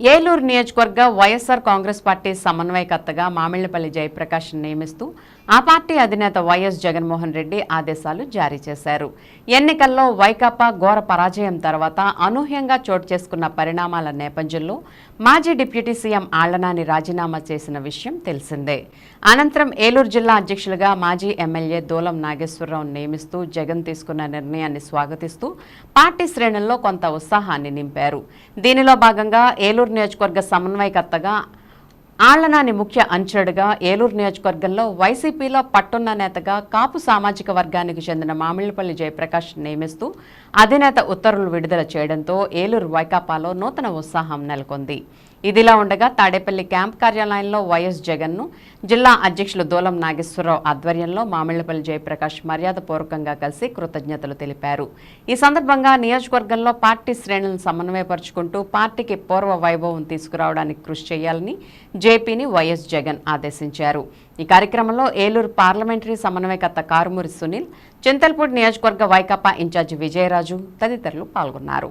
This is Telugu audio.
ఏలూరు నియోజకవర్గ వైఎస్ఆర్ కాంగ్రెస్ పార్టీ సమన్వయకర్తగా మామిళ్ళపల్లి జయప్రకాష్ నియమిస్తూ ఆ పార్టీ అధినేత వైఎస్ జగన్మోహన్ రెడ్డి ఆదేశాలు జారీ చేశారు. ఎన్నికల్లో వైకాపా ఘోర పరాజయం తర్వాత అనూహ్యంగా చోటు చేసుకున్న పరిణామాల నేపథ్యంలో మాజీ డిప్యూటీ సీఎం ఆళ్ళనాని రాజీనామా చేసిన విషయం తెలిసిందే. అనంతరం ఏలూరు జిల్లా అధ్యక్షులుగా మాజీ ఎమ్మెల్యే దూలం నాగేశ్వరరావు నియమిస్తూ జగన్ తీసుకున్న నిర్ణయాన్ని స్వాగతిస్తూ పార్టీ శ్రేణుల్లో కొంత ఉత్సాహాన్ని నింపారు. దీనిలో భాగంగా ఏలూరు నియోజకవర్గ సమన్వయకర్తగా ఆళ్ళనాని ముఖ్య అంచరుడుగా ఏలూరు నియోజకవర్గంలో వైసీపీలో పట్టున్న నేతగా కాపు సామాజిక వర్గానికి చెందిన మామిళ్ళపల్లి జయప్రకాష్ నియమిస్తూ అధినేత ఉత్తర్వులు విడుదల చేయడంతో ఏలూరు వైకాపాలో నూతన ఉత్సాహం నెలకొంది. ఇదిలా ఉండగా తాడేపల్లి క్యాంప్ కార్యాలయంలో వైఎస్ జగన్ను జిల్లా అధ్యక్షులు దూలం నాగేశ్వరరావు ఆధ్వర్యంలో మామిళ్ళపల్లి జయప్రకాష్ మర్యాదపూర్వకంగా కలిసి కృతజ్ఞతలు తెలిపారు. ఈ సందర్భంగా నియోజకవర్గంలో పార్టీ శ్రేణులను సమన్వయపరుచుకుంటూ పార్టీకి పూర్వ వైభవం తీసుకురావడానికి కృషి చేయాలని జేపీని వైఎస్ జగన్ ఆదేశించారు. ఈ కార్యక్రమంలో ఏలూరు పార్లమెంటరీ సమన్వయకర్త కారుమూరి సునీల్ చింతల్పూడి నియోజకవర్గ వైకాపా ఇన్ఛార్జి విజయరాజు తదితరులు పాల్గొన్నారు.